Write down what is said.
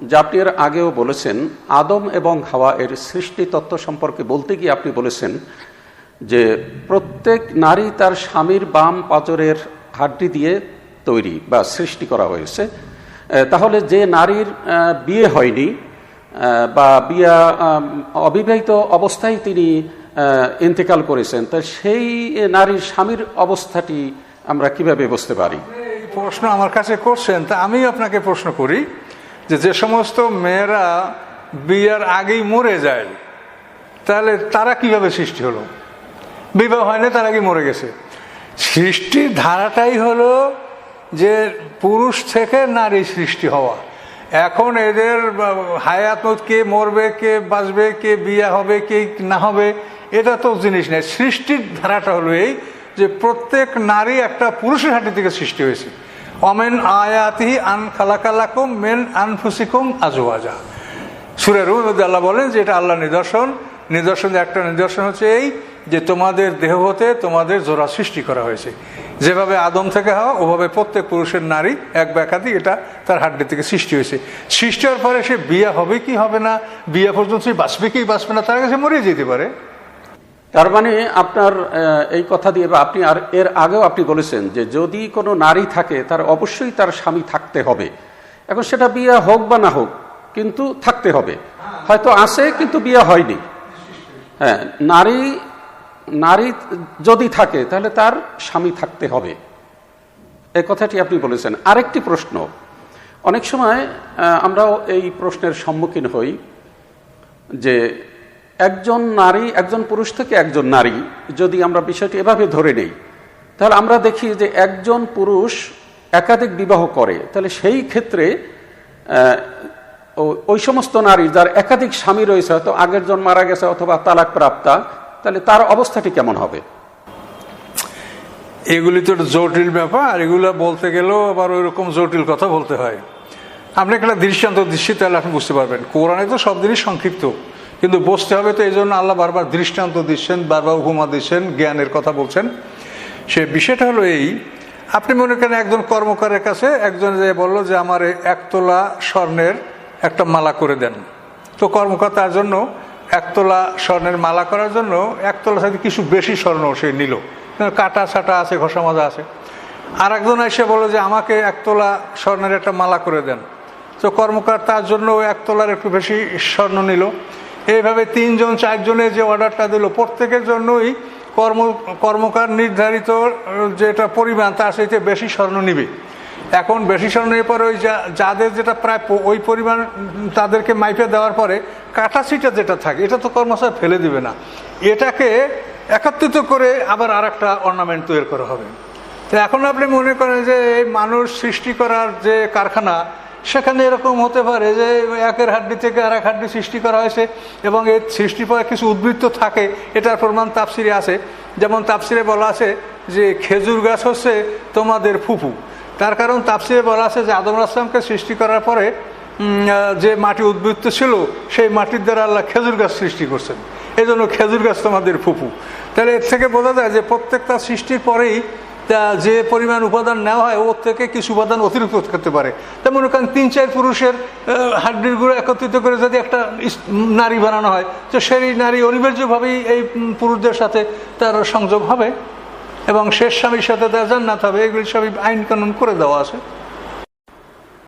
যে আপনি এর আগেও বলেছেন, আদম এবং হাওয়া এর সৃষ্টি তত্ত্ব সম্পর্কে বলতে গিয়ে আপনি বলেছেন যে প্রত্যেক নারী তার স্বামীর বাম পাজরের হাড্ডি দিয়ে তৈরি বা সৃষ্টি করা হয়েছে। তাহলে যে নারীর বিয়ে হয়নি বা বিয়া অবিবাহিত অবস্থায় তিনি ইন্তেকাল করেছেন, তা সেই নারীর স্বামীর অবস্থাটি আমরা কীভাবে বুঝতে পারি? প্রশ্ন আমার কাছে করছেন, তা আমি আপনাকে প্রশ্ন করি। যে যে সমস্ত মেয়েরা বিয়ের আগেই মরে যায়, তাহলে তারা কীভাবে সৃষ্টি হলো? বিবাহ হয় না, তার আগে মরে গেছে? সৃষ্টির ধারাটাই হলো যে পুরুষ থেকে নারী সৃষ্টি হওয়া। এখন এদের হায়াত কে মরবে, কে বাঁচবে, কে বিয়ে হবে, কে না হবে, এটা তো জিনিস নেই। সৃষ্টির ধারাটা হলো এই যে প্রত্যেক নারী একটা পুরুষের হাঁটি থেকে সৃষ্টি হয়েছে। অমেন আয়াতিহি আন খালাকালাকুম মেন আনফুসিকুম আজওয়াজা। সুরের মধ্যে আল্লাহ বলেন যে এটা আল্লাহ নিদর্শন। নিদর্শন একটা নিদর্শন হচ্ছে এই যে তোমাদের দেহ হতে তোমাদের জোড়া সৃষ্টি করা হয়েছে। যেভাবে আদম থেকে হওয়া, ওভাবে প্রত্যেক পুরুষের নারী এক বা একাধিক এটা তার হাড্ডি থেকে সৃষ্টি হয়েছে। সৃষ্টি হওয়ার পরে সে বিয়ে হবে কি হবে না? বিয়ে পর্যন্ত সে বাঁচবে কি বাঁচবে না? তার কাছে মরে যেতে পারে। তার মানে আপনার এই কথা দিয়ে বা আপনি আর এর আগেও আপনি বলেছেন যে যদি কোনো নারী থাকে, তার অবশ্যই তার স্বামী থাকতে হবে। এখন সেটা বিয়ে হোক বা না হোক, কিন্তু থাকতে হবে। হয়তো আছে, কিন্তু বিয়ে হয়নি। হ্যাঁ নারী নারী যদি থাকে, তাহলে তার স্বামী থাকতে হবে। এই কথাটি আপনি বলেছেন। আরেকটি প্রশ্ন। অনেক সময় আমরাও এই প্রশ্নের সম্মুখীন হই যে একজন নারী, একজন পুরুষ থেকে একজন নারী, যদি আমরা বিষয়টি এভাবে ধরে নেই, তাহলে আমরা দেখি যে একজন পুরুষ একাধিক বিবাহ করে, তাহলে সেই ক্ষেত্রে ওই সমস্ত নারী যার একাধিক স্বামী রয়েছে, হয়তো আগের জন মারা গেছে অথবা তালাক প্রাপ্তা তাহলে তার অবস্থাটি কেমন হবে? এগুলি তো জটিল ব্যাপার এগুলো বলতে গেলেও আবার ওই রকম জটিল কথা বলতে হয়। আপনি একটা দৃষ্টান্ত দিচ্ছি, তাহলে আপনি বুঝতে পারবেন। কোরআনে তো সব জিনিস সংক্ষিপ্ত। কিন্তু বসতে হবে তো এই জন্য আল্লাহ বারবার দৃষ্টান্ত দিচ্ছেন, বারবার উপমা দিচ্ছেন, জ্ঞানের কথা বলছেন। সে বিষয়টা হলো এই, আপনি মনে করেন একজন কর্মকারের কাছে একজন যে বলল যে আমার একতলা স্বর্ণের একটা মালা করে দেন। তো কর্মকার তার জন্য একতলা স্বর্ণের মালা করার জন্য একতলা সাথে কিছু বেশি স্বর্ণ সে নিল। কাটা ছাটা আছে, ঘষা মাজা আছে। আর একজন এসে বলল যে আমাকে একতলা স্বর্ণের একটা মালা করে দেন। তো কর্মকার তার জন্য এক তোলার একটু বেশি স্বর্ণ নিল। এইভাবে তিনজন চারজনের যে অর্ডারটা দিল, প্রত্যেকের জন্যই কর্ম, কর্মকার নির্ধারিত যেটা পরিমাণ, তার সাথে বেশি স্বর্ণ নিবে। এখন বেশি স্বর্ণ নেওয়ার পরে ওই যাদের যেটা প্রায় ওই পরিমাণ তাদেরকে মাইপে দেওয়ার পরে কাটাছিটা যেটা থাকে, এটা তো কর্মচার ফেলে দিবে না। এটাকে একত্রিত করে আবার আর একটা অর্নামেন্ট তৈরি করা হবে। তো এখন আপনি মনে করেন যে মানুষ সৃষ্টি করার যে কারখানা সেখানে এরকম হতে পারে যে একের হাড্ডি থেকে আর এক হাড্ডি সৃষ্টি করা হয়েছে এবং এর সৃষ্টি পরে কিছু উদ্বৃত্ত থাকে, এটার প্রমাণ তাপসিরে আছে। যেমন তাপসিরে বলা আছে যে খেজুর গাছ হচ্ছে তোমাদের ফুফু। তার কারণ তাপসিরে বলা আছে যে আদম আসলামকে সৃষ্টি করার পরে যে মাটি উদ্বৃত্ত ছিল, সেই মাটির দ্বারা আল্লাহ খেজুর গাছ সৃষ্টি করছেন। এই জন্য খেজুর গাছ তোমাদের ফুফু। তাহলে এর থেকে বোঝা যায় যে প্রত্যেকটা সৃষ্টির পরেই তা যে পরিমাণ উপাদান নেওয়া হয়, ওর থেকে কিছু উপাদান অতিরিক্ত করতে পারে। তা মনে করেন তিন, চার পুরুষের হাড্ডির গুঁড়ো একত্রিত করে যদি একটা নারী বানানো হয়, তো সেই নারী অনিবার্যভাবেই এই পুরুষদের সাথে তার সংযোগ হবে এবং শেষ স্বামীর সাথে তার জান্নাত হবে। এগুলি সবই আইন কানুন করে দেওয়া আছে।